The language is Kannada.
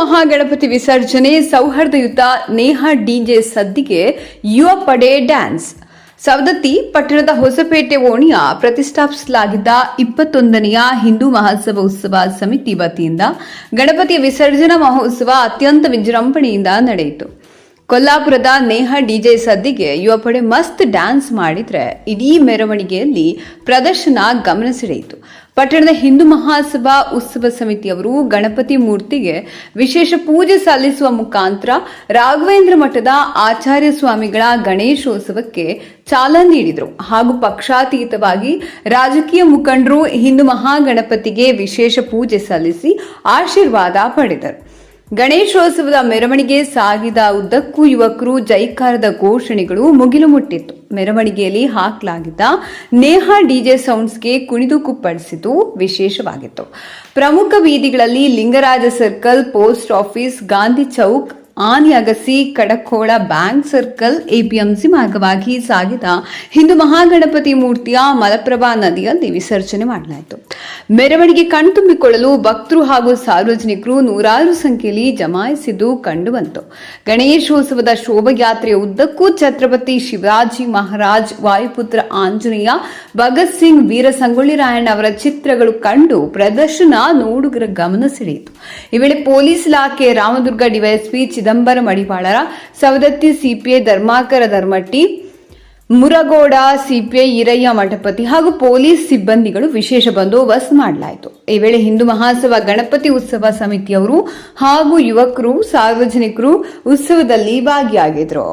ಮಹಾಗಣಪತಿ ವಿಸರ್ಜನೆ ಸೌಹಾರ್ದಯುತ ನೇಹ ಡಿಜೆ ಸದ್ದಿಗೆ ಯುವ ಪಡೆ ಡ್ಯಾನ್ಸ್. ಸವದತ್ತಿ ಪಟ್ಟಣದ ಹೊಸಪೇಟೆ ಓಣಿಯ ಪ್ರತಿಷ್ಠಾಪಿಸಲಾಗಿದ್ದ ಇಪ್ಪತ್ತೊಂದನೆಯ ಹಿಂದೂ ಮಹೋತ್ಸವ ಉತ್ಸವ ಸಮಿತಿ ವತಿಯಿಂದ ಗಣಪತಿಯ ವಿಸರ್ಜನಾ ಮಹೋತ್ಸವ ಅತ್ಯಂತ ವಿಜೃಂಭಣೆಯಿಂದ ನಡೆಯಿತು. ಕೊಲ್ಲಾಪುರದ ನೇಹ ಡಿಜೆ ಸದ್ದಿಗೆ ಯುವಪಡೆ ಮಸ್ತ್ ಡ್ಯಾನ್ಸ್ ಮಾಡಿದ್ರೆ ಇಡೀ ಮೆರವಣಿಗೆಯಲ್ಲಿ ಪ್ರದರ್ಶನ ಗಮನ ಸೆಳೆಯಿತು ಪಟ್ಟಣದ ಹಿಂದೂ ಮಹಾಸಭಾ ಉತ್ಸವ ಸಮಿತಿಯವರು ಗಣಪತಿ ಮೂರ್ತಿಗೆ ವಿಶೇಷ ಪೂಜೆ ಸಲ್ಲಿಸುವ ಮುಖಾಂತರ ರಾಘವೇಂದ್ರ ಮಠದ ಆಚಾರ್ಯ ಸ್ವಾಮಿಗಳ ಗಣೇಶೋತ್ಸವಕ್ಕೆ ಚಾಲನೆ ನೀಡಿದರು. ಹಾಗೂ ಪಕ್ಷಾತೀತವಾಗಿ ರಾಜಕೀಯ ಮುಖಂಡರು ಹಿಂದೂ ಮಹಾಗಣಪತಿಗೆ ವಿಶೇಷ ಪೂಜೆ ಸಲ್ಲಿಸಿ ಆಶೀರ್ವಾದ ಪಡೆದರು. ಗಣೇಶೋತ್ಸವದ ಮೆರವಣಿಗೆ ಸಾಗಿದ ಉದ್ದಕ್ಕೂ ಯುವಕರು ಜೈಕಾರದ ಘೋಷಣೆಗಳು ಮುಗಿಲು ಮುಟ್ಟಿತ್ತು ಮೆರವಣಿಗೆಯಲ್ಲಿ ಹಾಕಲಾಗಿದ್ದ ನೇಹ ಡಿಜೆ ಸೌಂಡ್ಸ್ಗೆ ಕುಣಿದು ಕುಪ್ಪಡಿಸಿದ್ದು ವಿಶೇಷವಾಗಿತ್ತು. ಪ್ರಮುಖ ಬೀದಿಗಳಲ್ಲಿ Lingaraja circle, post office, Gandhi Chowk ಆನಿ ಅಗಸಿ ಕಡಕೋಳ ಬ್ಯಾಂಕ್ ಸರ್ಕಲ್, ಎಪಿಎಂಸಿ ಮಾರ್ಗವಾಗಿ ಸಾಗಿದ ಹಿಂದೂ ಮಹಾಗಣಪತಿ ಮೂರ್ತಿಯ ಮಲಪ್ರಭಾ ನದಿಯಲ್ಲಿ ವಿಸರ್ಜನೆ ಮಾಡಲಾಯಿತು. ಮೆರವಣಿಗೆ ಕಣ್ತುಂಬಿಕೊಳ್ಳಲು ಭಕ್ತರು ಹಾಗೂ ಸಾರ್ವಜನಿಕರು ನೂರಾರು ಸಂಖ್ಯೆಯಲ್ಲಿ ಜಮಾಯಿಸಿದ್ದು ಕಂಡುಬಂತು. ಗಣೇಶೋತ್ಸವದ ಶೋಭಯಾತ್ರೆಯ ಉದ್ದಕ್ಕೂ ಛತ್ರಪತಿ ಶಿವಾಜಿ ಮಹಾರಾಜ್, ವಾಯುಪುತ್ರ ಆಂಜನೇಯ, ಭಗತ್ ಸಿಂಗ್, ವೀರ ಸಂಗೊಳ್ಳಿ ರಾಯಣ್ಣ ಅವರ ಚಿತ್ರಗಳು ಕಂಡು ಪ್ರದರ್ಶನ ನೋಡುಗರ ಗಮನ ಸೆಳೆಯಿತು. ಈ ವೇಳೆ ಪೊಲೀಸ್ ಇಲಾಖೆ ರಾಮದುರ್ಗ ಡಿವೈಎಸ್ಪಿ ಚಿದಂಬರಂ ಅಡಿಪಾಳರ ಸವದತ್ತಿ ಸಿಪಿಐ ಧರ್ಮಾಕರ ಧರ್ಮಟ್ಟಿ, ಮುರಗೋಡ ಸಿಪಿಐ ಈರಯ್ಯ ಮಠಪತಿ ಹಾಗೂ ಪೊಲೀಸ್ ಸಿಬ್ಬಂದಿಗಳು ವಿಶೇಷ ಬಂದೋಬಸ್ತ್ ಮಾಡಲಾಯಿತು. ಈ ವೇಳೆ ಹಿಂದೂ ಮಹಾಸಭಾ ಗಣಪತಿ ಉತ್ಸವ ಸಮಿತಿಯವರು ಹಾಗೂ ಯುವಕರು, ಸಾರ್ವಜನಿಕರು ಉತ್ಸವದಲ್ಲಿ ಭಾಗಿಯಾಗಿದ್ರು.